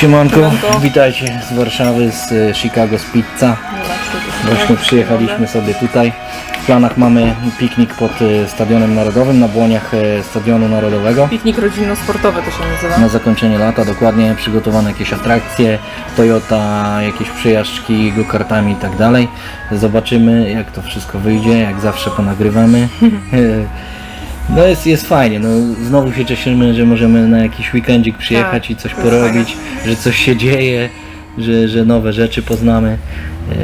Siemanko, Siemanko. witajcie z Warszawy, z e, Chicago, z Pizza. Właśnie przyjechaliśmy sobie tutaj. W planach mamy piknik pod e, Stadionem Narodowym, na błoniach e, Stadionu Narodowego. Piknik rodzinno-sportowy to się nazywa. Na zakończenie lata dokładnie przygotowane jakieś atrakcje, Toyota, jakieś przejażdżki, go-kartami i tak dalej. Zobaczymy jak to wszystko wyjdzie, jak zawsze ponagrywamy. No jest, jest fajnie, no znowu się cieszymy, że możemy na jakiś weekendzik przyjechać Tak, i coś to jest porobić, że coś się dzieje, że, że nowe rzeczy poznamy. E,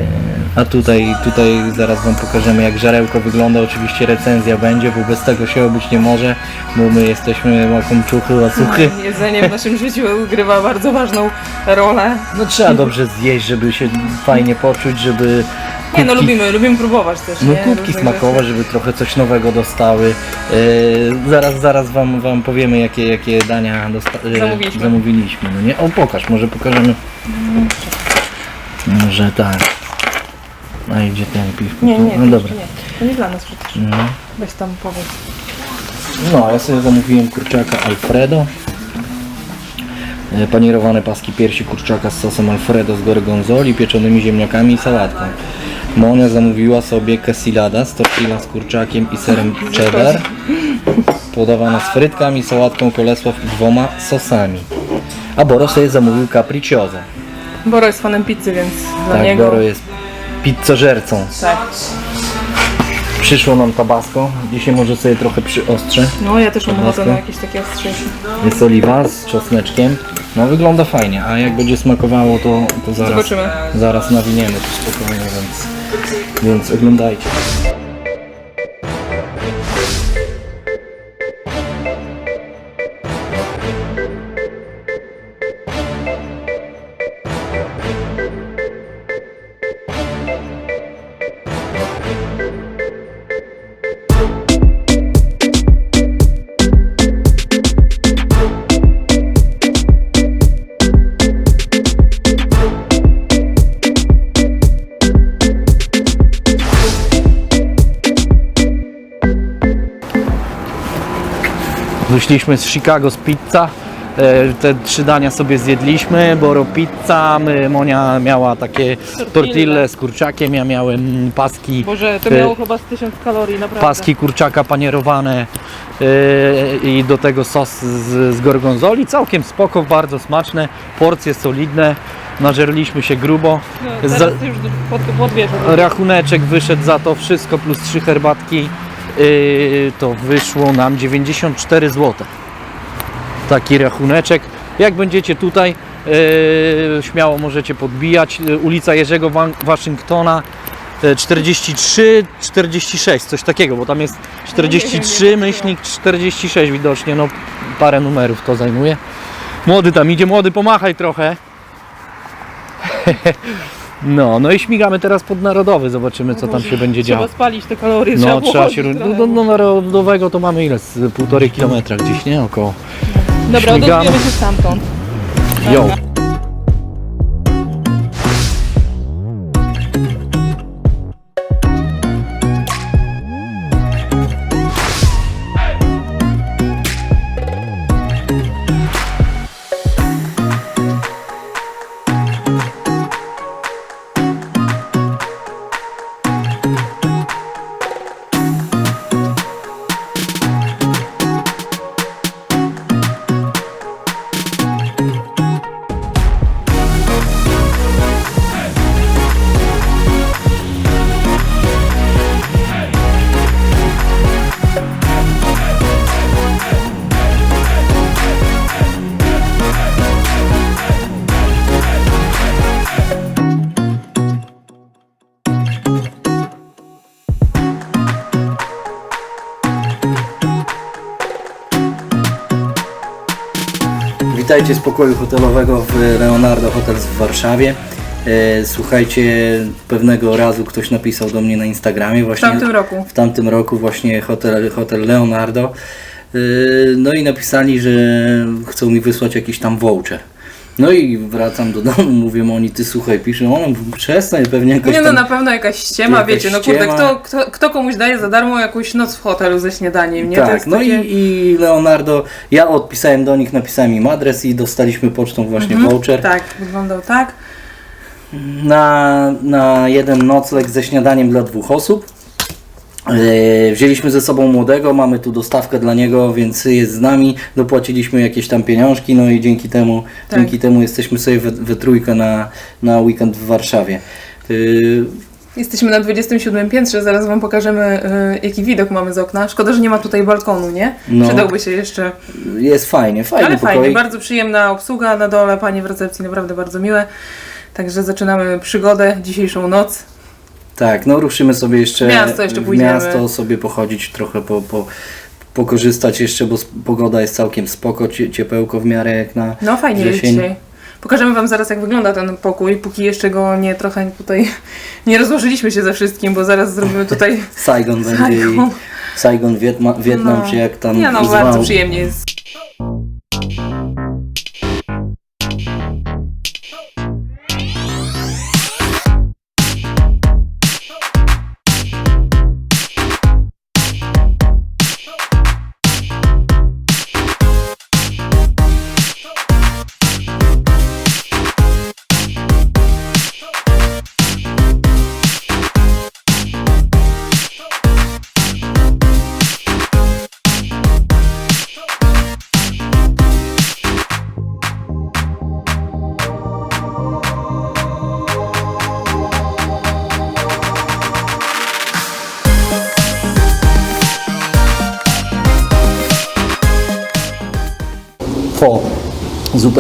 A tutaj, tutaj zaraz Wam pokażemy jak żarełko wygląda, oczywiście recenzja będzie, bo bez tego się obyć nie może, bo my jesteśmy łakomczuchy, łacuchy. Jedzenie w naszym życiu grywa bardzo ważną rolę. No trzeba dobrze zjeść, żeby się fajnie poczuć, żeby Nie no, kubki- lubimy, lubimy próbować też, No nie? kubki Różnych smakowe, rzeczy. żeby trochę coś nowego dostały. E, zaraz, zaraz wam, wam powiemy jakie, jakie dania dosta- e, Zamówiliśmy. zamówiliśmy. No nie? O pokaż, może pokażemy. Może tak. A idzie ten piwko. Nie, nie, no dobra. nie. To nie dla nas przecież. No. Weź tam powiedz. No, ja sobie zamówiłem kurczaka Alfredo. E, Panierowane paski piersi kurczaka z sosem Alfredo z gorgonzoli, pieczonymi ziemniakami i sałatką. Monia zamówiła sobie quesilada z tortilla z kurczakiem i serem cheddar. Podawana z frytkami, sałatką kolesław i dwoma sosami. A Boro sobie zamówił capriccioso. Boro jest fanem pizzy, więc dla Tak, niego... Boro jest pizzożercą. Tak. Przyszło nam tabasco. Dzisiaj może sobie trochę przyostrzę. No ja też mam ochotę na jakieś takie ostrzejsze. Jest oliwa z czosneczkiem. No wygląda fajnie, a jak będzie smakowało to, to zaraz, Zobaczymy. zaraz nawiniemy to spokojnie, więc, więc oglądajcie. Wyszliśmy z Chicago z pizza. E, Te trzy dania sobie zjedliśmy, Boro pizza, Monia miała takie tortille z kurczakiem, ja miałem paski Boże, to E, miało chyba z 1000 kalorii, naprawdę. paski kurczaka panierowane yy, i do tego sos z, z gorgonzoli. Całkiem spoko, bardzo smaczne, porcje solidne, nażerliśmy się grubo. No, Za, pod, podwieszą. rachuneczek wyszedł za to wszystko plus trzy herbatki, yy, to wyszło nam 94 zł. Taki rachuneczek. Jak będziecie tutaj, yy, śmiało możecie podbijać. Yy, Ulica Jerzego Wa- Waszyngtona. yy, 43, 46, coś takiego, bo tam jest 43 myślnik 46 widocznie, no parę numerów to zajmuje. Młody tam idzie, młody pomachaj trochę. No, no i śmigamy teraz pod Narodowy, zobaczymy co tam się będzie działo. Trzeba spalić te kalorie, No trzeba się, trochę. do, do Narodowego to mamy ile? Z półtorej kilometra gdzieś, nie? Około. Dobra, śmigamy. odezwiemy się stamtąd. Jo. Witajcie z pokoju hotelowego w Leonardo Hotels w Warszawie. E, Słuchajcie, pewnego razu ktoś napisał do mnie na Instagramie W właśnie tamtym roku. w tamtym roku właśnie hotel, hotel Leonardo. E, No i napisali, że chcą mi wysłać jakiś tam voucher. No i wracam do domu, mówię Moni, ty słuchaj, piszę, on przestań, pewnie jakoś Nie no, tam... na pewno jakaś ściema, Jakaś wiecie, no kurde, ściema. kto, kto, kto komuś daje za darmo jakąś noc w hotelu ze śniadaniem, nie? Tak, no takie... i, i Leonardo, ja odpisałem do nich, napisałem im adres i dostaliśmy pocztą właśnie voucher Tak, wyglądał tak. na, na jeden nocleg ze śniadaniem dla dwóch osób. E, Wzięliśmy ze sobą młodego, mamy tu dostawkę dla niego, więc jest z nami. Dopłaciliśmy jakieś tam pieniążki, no i dzięki temu, Tak. dzięki temu jesteśmy sobie we, we trójkę na, na weekend w Warszawie. Y, Jesteśmy na 27 piętrze, zaraz Wam pokażemy y, jaki widok mamy z okna. Szkoda, że nie ma tutaj balkonu, nie? No. Przydałby się jeszcze. Jest fajnie, fajny Ale fajnie, bardzo przyjemna obsługa na dole, panie w recepcji naprawdę bardzo miłe. Także zaczynamy przygodę, dzisiejszą noc. Tak, no ruszymy sobie jeszcze miasto jeszcze w pójdziemy. miasto, sobie pochodzić trochę, po, po, pokorzystać jeszcze, bo pogoda jest całkiem spoko, cie, ciepełko w miarę jak na No fajnie wrzesień. dzisiaj. Pokażemy Wam zaraz jak wygląda ten pokój, póki jeszcze go nie trochę tutaj nie rozłożyliśmy się ze wszystkim, bo zaraz zrobimy tutaj Saigon będzie Saigon. Saigon, Wietma, Wietnam, No. czy jak tam Nie no, zwał. bardzo przyjemnie jest.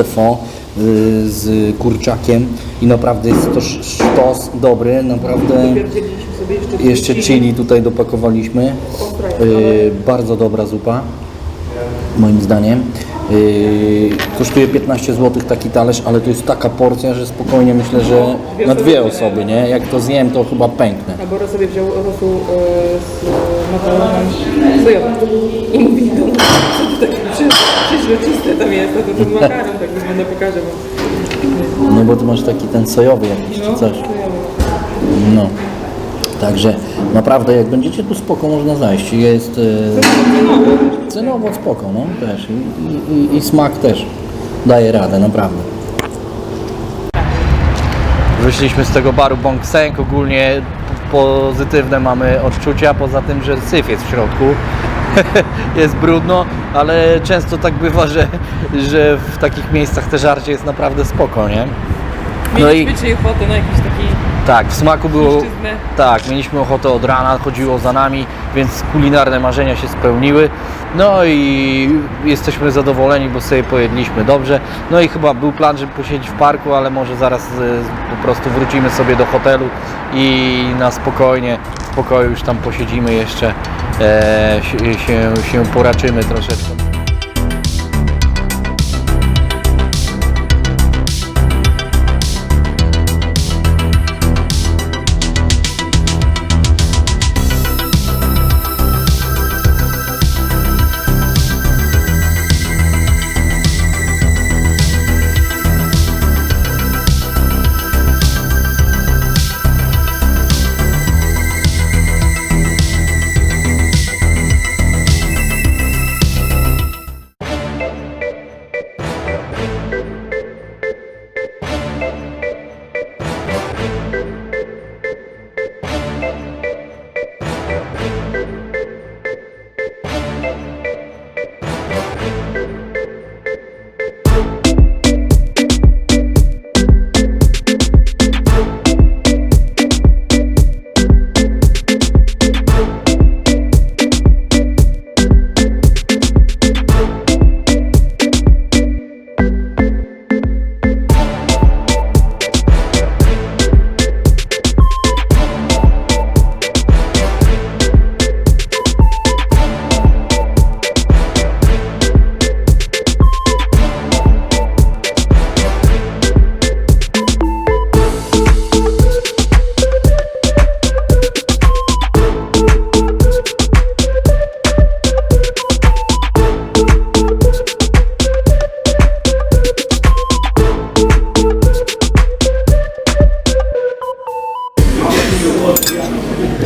Fo y, z kurczakiem i naprawdę jest to sz- sztos dobry, naprawdę jeszcze chili tutaj dopakowaliśmy. Y, bardzo dobra zupa, moim zdaniem. Y, kosztuje 15 zł taki talerz, ale to jest taka porcja, że spokojnie myślę, że na dwie osoby, nie? Jak to zjem, to chyba pęknę. A Bora sobie wziął rosół z makaronem sojowym i mówi, no co takie prze- przeźroczyste tam jest, a to ten makaron tak wygląda, pokażę Wam. No bo ty masz taki ten sojowy jakiś czy coś. No. Także naprawdę jak będziecie tu spoko można zajść. Jest e, cenowo spoko, no też. I, i, i smak też daje radę, naprawdę. Wyszliśmy z tego baru Bong Seng, ogólnie pozytywne mamy odczucia, poza tym, że syf jest w środku. jest brudno, ale często tak bywa, że, że w takich miejscach te żarcie jest naprawdę spoko, nie? No i Mieliśmy ochotę na jakiś taki tak, w smaku było. Tak, mieliśmy ochotę od rana, chodziło za nami, więc kulinarne marzenia się spełniły. No i jesteśmy zadowoleni, bo sobie pojedliśmy dobrze. No i chyba był plan, żeby posiedzieć w parku, ale może zaraz e, po prostu wrócimy sobie do hotelu i na spokojnie, w pokoju już tam posiedzimy jeszcze, e, się, się, się poraczymy troszeczkę.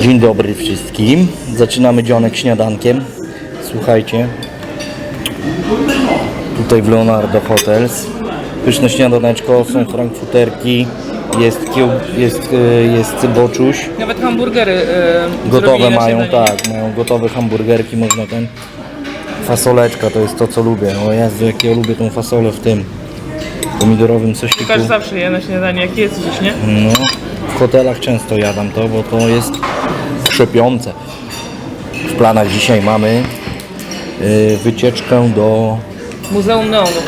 Dzień dobry wszystkim. Zaczynamy dzionek śniadankiem. Słuchajcie. Tutaj w Leonardo Hotels. Pyszne śniadaneczko, są frankfuterki, jest, kieł, jest, e, jest boczuś. Nawet hamburgery e, Gotowe mają, tak, mają gotowe hamburgerki, można ten. Fasoleczka to jest to co lubię. O Jezu, jak ja lubię tą fasolę w tym pomidorowym sośniku. Łukasz zawsze je na śniadanie, jak jest gdzieś, nie? No, w hotelach często jadam to, bo to jest krzepiące. W planach dzisiaj mamy y, wycieczkę do... Muzeum Neonów.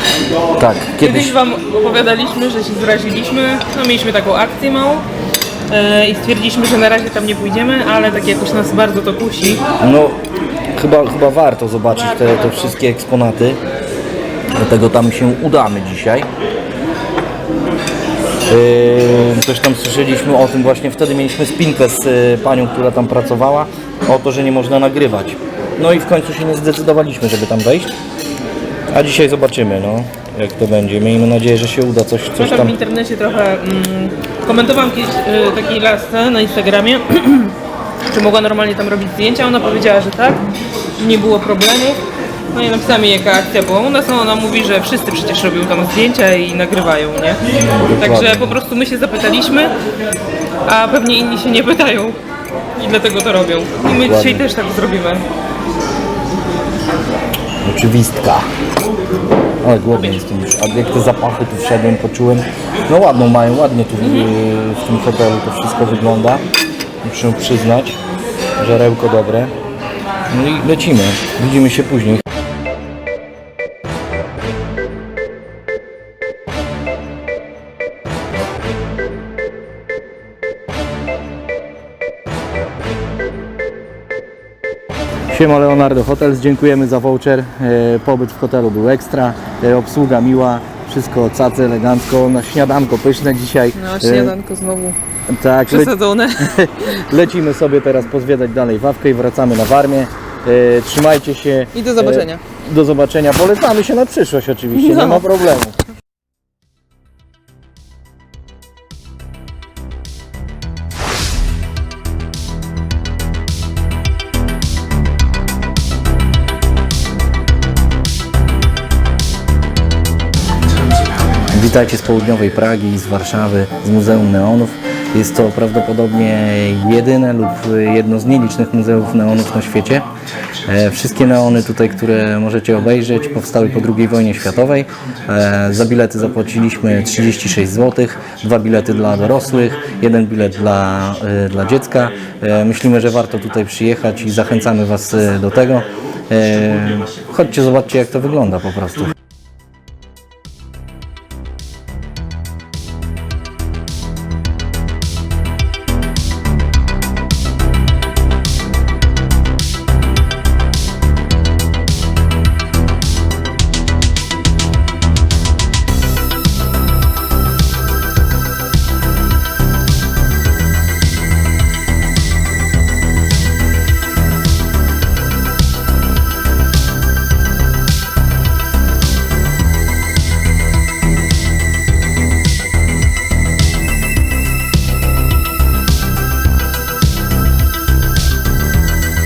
Tak, Kiedyś kiedyś... Wam opowiadaliśmy, że się zraziliśmy, no mieliśmy taką akcję małą e, i stwierdziliśmy, że na razie tam nie pójdziemy, ale tak jakoś nas bardzo to kusi. No, chyba, chyba warto zobaczyć te, te wszystkie eksponaty. Dlatego tam się udamy dzisiaj. Yy, coś tam słyszeliśmy o tym właśnie, wtedy mieliśmy spinkę z y, panią, która tam pracowała, o to, że nie można nagrywać. No i w końcu się nie zdecydowaliśmy, żeby tam wejść. A dzisiaj zobaczymy, no, jak to będzie. Miejmy nadzieję, że się uda coś, coś tam tam. w internecie trochę mm, komentowałam kiedyś y, takiej lasce na Instagramie, czy mogła normalnie tam robić zdjęcia. Ona powiedziała, że tak, nie było problemów. No i napisałam jej jaka akcja była u nas, no ona mówi, że wszyscy przecież robią tam zdjęcia i nagrywają, nie? Także po prostu my się zapytaliśmy, a pewnie inni się nie pytają i dlatego to robią. I my dzisiaj też tak zrobimy. Oczywistka. Ale głodny jestem już. A jak te zapachy tu wszedłem, poczułem. No ładną mają, ładnie tu w, w tym hotelu to wszystko wygląda. Muszę przyznać. Żarełko dobre. No i lecimy. Widzimy się później. Siema Leonardo Hotels, dziękujemy za voucher. E, pobyt w hotelu był ekstra, e, obsługa miła, wszystko cacy, elegancko, na śniadanko pyszne dzisiaj. No, śniadanko znowu tak, le, przesadzone. lecimy sobie teraz pozwiedzać dalej Wawkę i wracamy na Warmię. Trzymajcie się. I do zobaczenia. Do zobaczenia. Polecamy się na przyszłość oczywiście, nie No. ma problemu. Witajcie z południowej Pragi z Warszawy, z Muzeum Neonów. Jest to prawdopodobnie jedyne lub jedno z nielicznych muzeów neonów na świecie. E, Wszystkie neony tutaj, które możecie obejrzeć, powstały po II wojnie światowej. E, Za bilety zapłaciliśmy 36 zł, dwa bilety dla dorosłych, jeden bilet dla, e, dla dziecka. Myślimy, że warto tutaj przyjechać i zachęcamy Was do tego. Chodźcie, zobaczcie jak to wygląda po prostu.